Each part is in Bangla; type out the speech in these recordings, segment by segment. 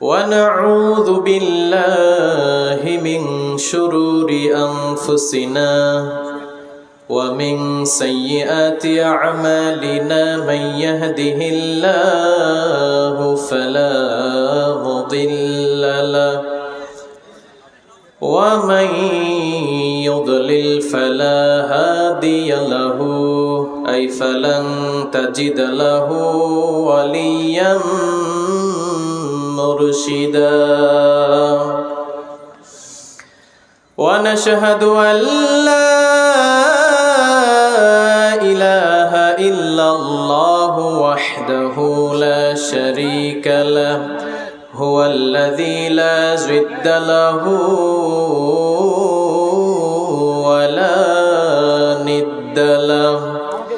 ونعوذ بالله من شرور أنفسنا ومن سيئات أعمالنا من يهده الله فلا مضل له ومن يضلل فلا هادي له أي فلن تجد له وليا مرشدا. ونشهد أن لا إله إلا الله وحده لا شريك له هو الذي لا زد له ولا ند له.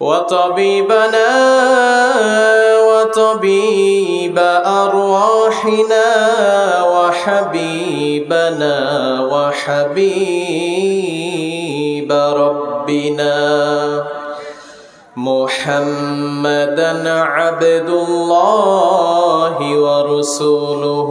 وطبيبنا وطبيب أرواحنا وحبيبنا وحبيب ربنا محمدا عبد الله ورسوله.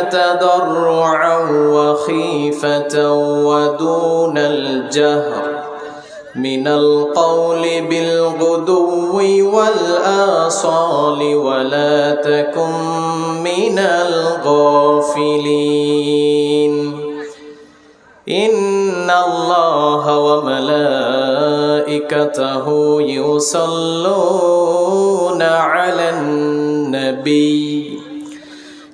تضرعا وخيفة ودون الجهر من القول بالغدو والآصال ولا تكن من الغافلين. إن الله وملائكته يصلون على النبي.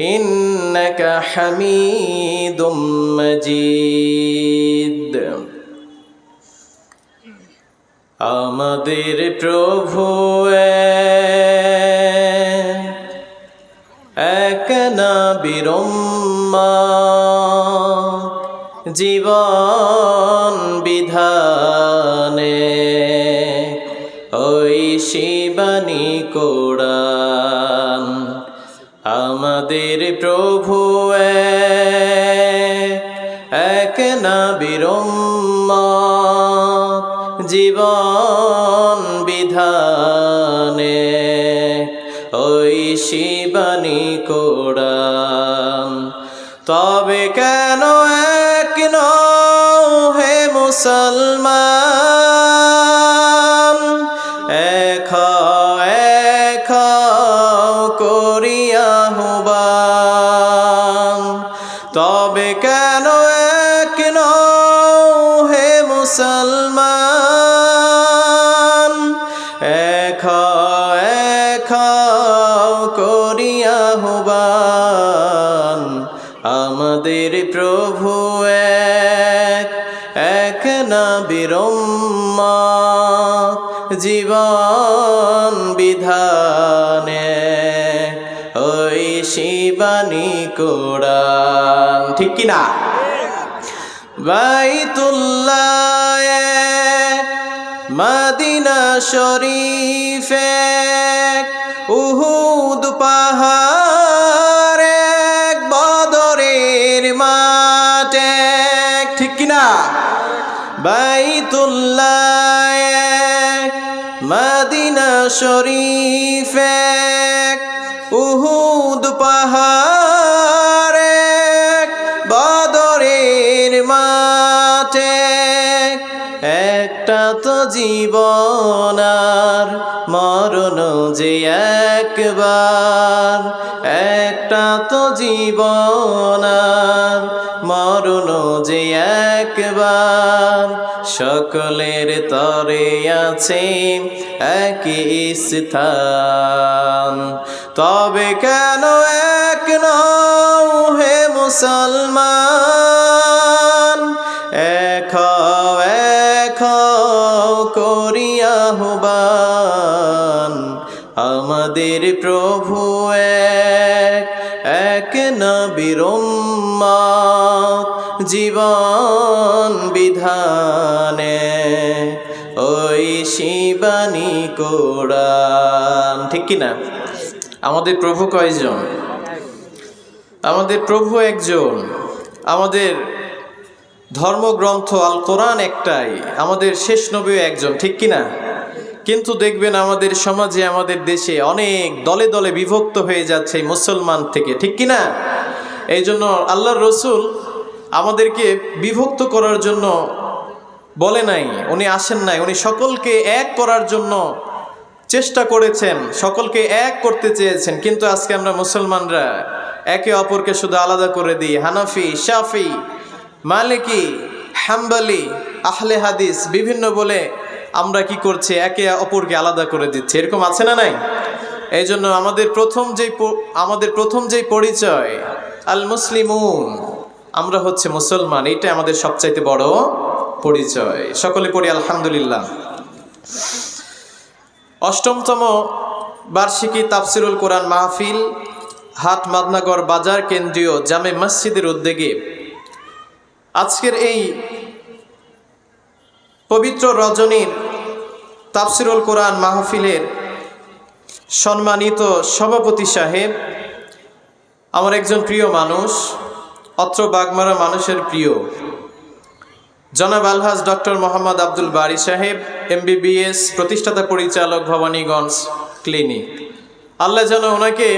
إنك حميد مجيد আমাদের প্রভু এক না বিরম্মা জীবন বিধানে ওই শিবানী কোরআন আমাদের প্রভু এক না বিরম্মা জীবন বিধানে। ওই শিবানী কোরআন। তবে কেন এক হে মুসলমান? বিরম্মা জীবন বিধানে। ওই শিবানী কোরআন ঠিক কিনা বাইতুল্লাহ মাদিনা শরীফে বাইতুল্লাহ, মাদিনা শরীফে, উহুদ পাহাড় এক বদরের মাঠে। একটা তো জীবন আর মরণ যে একবার তো জীবন মরণ যে একবার। সকলের তরে আছে একই স্থান। তবে কেন এক নও হে মুসলমান? এখ এখ করিয়া আমাদের প্রভু এক এক নবীরম্মা জীবন বিধানে। ওই শিবানী কোরআন, ঠিক কিনা আমাদের প্রভু কয়জন? আমাদের প্রভু একজন। আমাদের ধর্মগ্রন্থ আল কোরআন একটাই। আমাদের শেষ নবীও একজন, ঠিক কিনা কিন্তু দেখবেন আমাদের সমাজে, আমাদের দেশে অনেক দলে দলে বিভক্ত হয়ে যাচ্ছে মুসলমান থেকে, ঠিক কিনা এই জন্য আল্লাহর রসুল আমাদেরকে বিভক্ত করার জন্য বলে নাই, উনি আসেন নাই, উনি সকলকে এক করার জন্য চেষ্টা করেছেন, সকলকে এক করতে চেয়েছেন, কিন্তু আজকে আমরা মুসলমানরা একে অপরকে শুধু আলাদা করে দিই, হানাফি, শাফি, মালিকি, হাম্বালি, আহলে হাদিস, বিভিন্ন বলে আমরা কি করছি, একে অপরকে আলাদা করে দিচ্ছি, এরকম আছে না নাই? এই জন্য আমাদের প্রথম যেই আমাদের প্রথম যেই পরিচয় আল মুসলিমুন আমরা হচ্ছে মুসলমান এটা আমাদের সবচাইতে বড় পরিচয়। সকলে পড়ি আলহামদুলিল্লাহ। অষ্টমতম বার্ষিকী তাফসিরুল কোরআন মাহফিল, হাট মাদনাগর বাজার কেন্দ্রীয় জামে মসজিদের উদ্যোগে। আজকের এই পবিত্র রজনীর তাফসিরুল কোরআন মাহফিলের সম্মানিত সভাপতি সাহেব আমার একজন প্রিয় মানুষ, অত্র বাগমারা মানুষের প্রিয়। জনাব আলহাজ ডক্টর মোহাম্মদ আব্দুল বারি সাহেব, এমবিবিএস প্রতিষ্ঠাতা পরিচালক ভবানীগঞ্জ ক্লিনিক। আল্লাহ যেন ওনাকে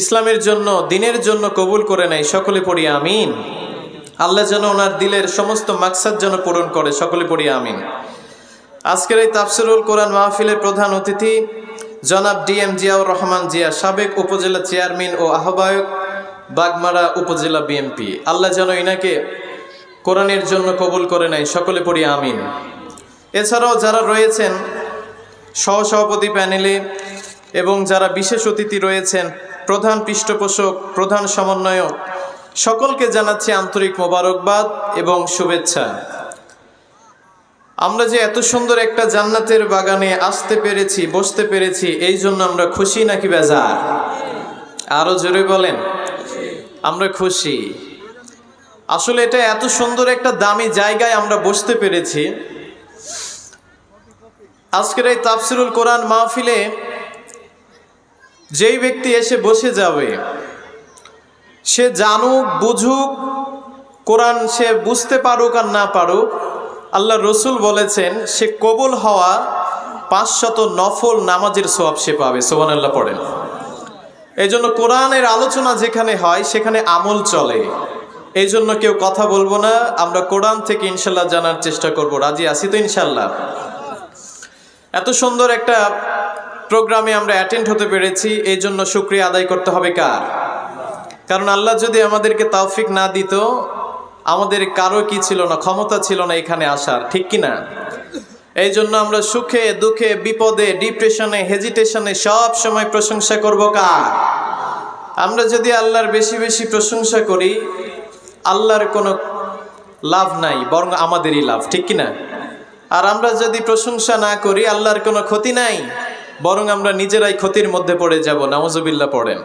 ইসলামের জন্য, দিনের জন্য কবুল করে নেয়, সকলে পড়ি আমিন। আল্লাহ যেন ওনার দিলের সমস্ত মাকসাদ যেন পূরণ করে, সকলে পড়ি আমিন। আজকের এই তাফসিরুল কোরআন মাহফিলের প্রধান অতিথি জনাব ডিএম জিয়াউর রহমান জিয়া সাবেক উপজেলা চেয়ারম্যান ও আহ্বায়ক, বাগমারা উপজেলা বিএনপি। আল্লাহ যেন ইনাকে কোরআনের জন্য কবুল করে নেয়, সকলে পড়ি আমিন। এছাড়াও যারা রয়েছেন, সহসভাপতি প্যানেলে এবং যারা বিশেষ অতিথি রয়েছেন, প্রধান পৃষ্ঠপোষক, প্রধান সমন্বয়ক, সকলকে জানাচ্ছি আন্তরিক মোবারকবাদ এবং শুভেচ্ছা। আমরা যে এত সুন্দর একটা জান্নাতের বাগানে আসতে পেরেছি, বসতে পেরেছি, এই জন্য আমরা খুশি নাকি বেজার? আরও জোরে বলেন, আমরা খুশি। আসলে এটা এত সুন্দর একটা দামি জায়গায় আমরা বসতে পেরেছি। আজকের এই তাফসিরুল কোরআন মাহফিলে যেই ব্যক্তি এসে বসে যাবে, সে জানুক, বুঝুক, কোরআন সে বুঝতে পারুক আর না পারুক আল্লাহ রসুল বলেছেন, সে কবুল হওয়া পাঁচশত নফল নামাজের সোয়াব সে পাবে। সোহান আল্লাহ পড়েন। এই জন্য কোরআনের আলোচনা যেখানে হয়, সেখানে আমল চলে। এই জন্য কেউ কথা বলব না, আমরা কোরআন থেকে ইনশাল্লাহ জানার চেষ্টা করব। রাজি আছি তো ইনশাল্লাহ? এত সুন্দর একটা প্রোগ্রামে আমরা অ্যাটেন্ড হতে পেরেছি এই জন্য শুক্রিয়া আদায় করতে হবে কার? কারণ আল্লাহ যদি আমাদেরকে তৌফিক না দিত আমাদের কারও কি ছিল না, ক্ষমতা ছিল না এখানে আসার, ঠিক কি না? এই জন্য আমরা সুখে, দুঃখে, বিপদে ডিপ্রেশনে হেজিটেশনে সব সময় প্রশংসা করব কার? আমরা যদি আল্লাহর বেশি বেশি প্রশংসা করি, আল্লাহর কোনো লাভ নাই, বরং আমাদেরই লাভ, ঠিক কি না? আর আমরা যদি প্রশংসা না করি, আল্লাহর কোনো ক্ষতি নাই, বরং আমরা নিজেরাই ক্ষতির মধ্যে পড়ে যাব, নাউজুবিল্লাহ পড়েন।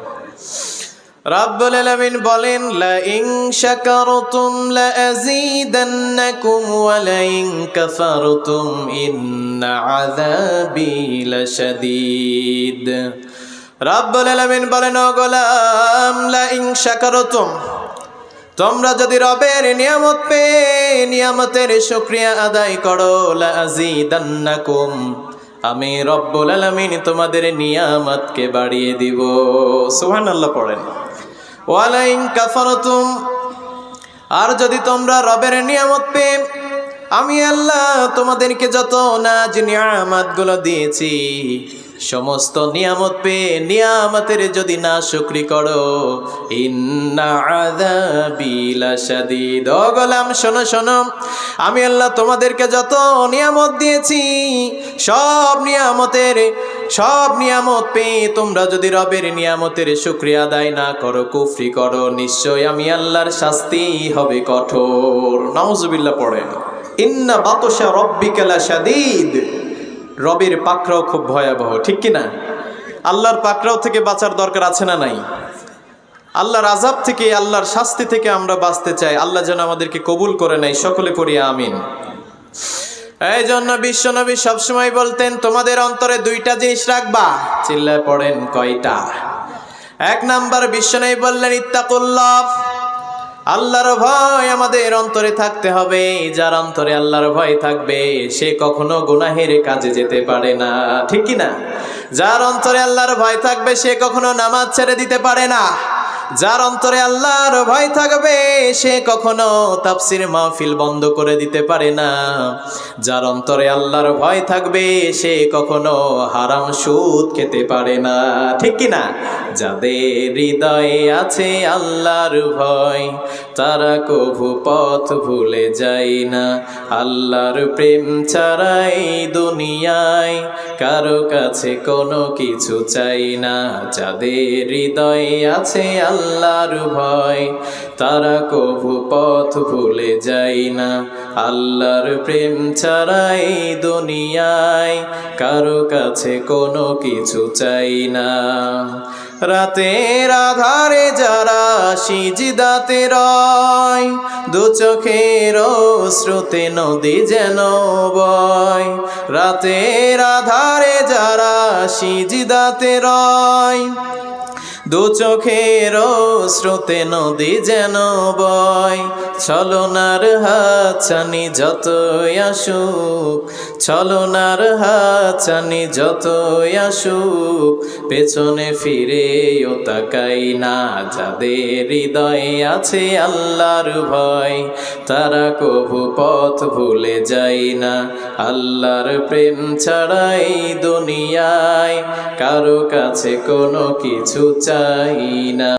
রাব্বুল আলামিন বলেন লা ইন শাকারতুম লা আযীদান্নাকুম ওয়া লা ইন কাফারতুম ইন্না আযাবি লাশাদীদ। রাব্বুল আলামিন বলেন, ও গোলাম লা ইন শাকারতুম, তোমরা যদি রবের নিয়ামত পেয়ে নিয়ামতের শুক্রিয়া আদায় করো লা আযীদান্নাকুম আমি রব্বুল আলামিন তোমাদের নিয়ামতকে বাড়িয়ে দিব। সুবহানাল্লাহ পড়েন। ওয়ালাইন আর যদি তোমরা রবের নিয়ামত পেয়ে, আমি আল্লাহ তোমাদেরকে যত নাজ নিয়ামতগুলো দিয়েছি, সমস্ত নিয়ামত পেয়ে নিয়ামতের যদি না শুক্রি করো গোলাম, শোনো শোনো, আমি আল্লাহ তোমাদেরকে যত নিয়ামত দিয়েছি, সব নিয়ামতের সব নিয়ামত পেয়ে তোমরা যদি রবের নিয়ামতের শুক্রিয়া আদায় না করো, কুফরি করো, নিশ্চয় আমি আল্লাহর শাস্তি হবে কঠোর। নাউজুবিল্লাহ পড়েন। ইন্না বাতশা রব্বিকা সাদিদ রবের পাকরাও খুব ভয়াবহ, ঠিক কি না? আল্লাহর পাকড়াও থেকে বাঁচার দরকার আছে না নাই? আল্লাহর আজাব থেকে, আল্লাহর শাস্তি থেকে আমরা বাঁচতে চাই। আল্লাহ যেন আমাদেরকে কবুল করে নেয়। সকলে পড়ি, আমিন। এই জন্য বিশ্বনবী সবসময় বলতেন, তোমাদের অন্তরে দুইটা জিনিস রাখবা, চিল্লায় পড়েন কয়টা? এক নাম্বার বিশ্বনবী বললেন, ইত্তাকুল্লাহ, আল্লাহর ভয় আমাদের অন্তরে থাকতে হবে। যার অন্তরে আল্লাহর ভয় থাকবে, সে কখনো গুনাহের কাজে যেতে পারে না। ঠিক কি না যার অন্তরে আল্লাহর ভয় থাকবে, সে কখনো নামাজ ছেড়ে দিতে পারে না। যার অন্তরে আল্লাহর ভয় থাকবে, সে কখনো তাফসির মাহফিল বন্ধ করে দিতে পারে না। যার অন্তরে আল্লাহর ভয় থাকবে, সে কখনো হারাম সুদ খেতে পারে না। ঠিক কি না যাদের হৃদয়ে আছে আল্লাহর ভয়, তারা কভু পথ ভুলে যায় না। আল্লাহর প্রেম ছাড়াই দুনিয়ায় কারও কাছে কোনো কিছু চাই না। যাদের হৃদয়ে আছে আল্লাহর ভয় তারা কভু পথ ভুলে যায় না। আল্লাহর প্রেম ছাড়াই দুনিয়ায় কারও কাছে কোনো কিছু চাই না। রাতের আধারে যারা সিজদাতে রয়, দু চোখের শ্রুতে নদী যেন বয়। রাতের আধারে যারা সিজদাতে রয় দু চোখের স্রোতে নদী যেন বয়, ছলনার হাতছানি যতই আসুক, ছলনার হাতছানি যতই আসুক, পেছনে ফিরেও তাকাই না যাদের হৃদয়ে আছে আল্লাহর ভয়, তারা কভু পথ ভুলে যায় না আল্লাহর প্রেম ছাড়াই দুনিয়ায়, কারও কাছে কোনো কিছু চাই না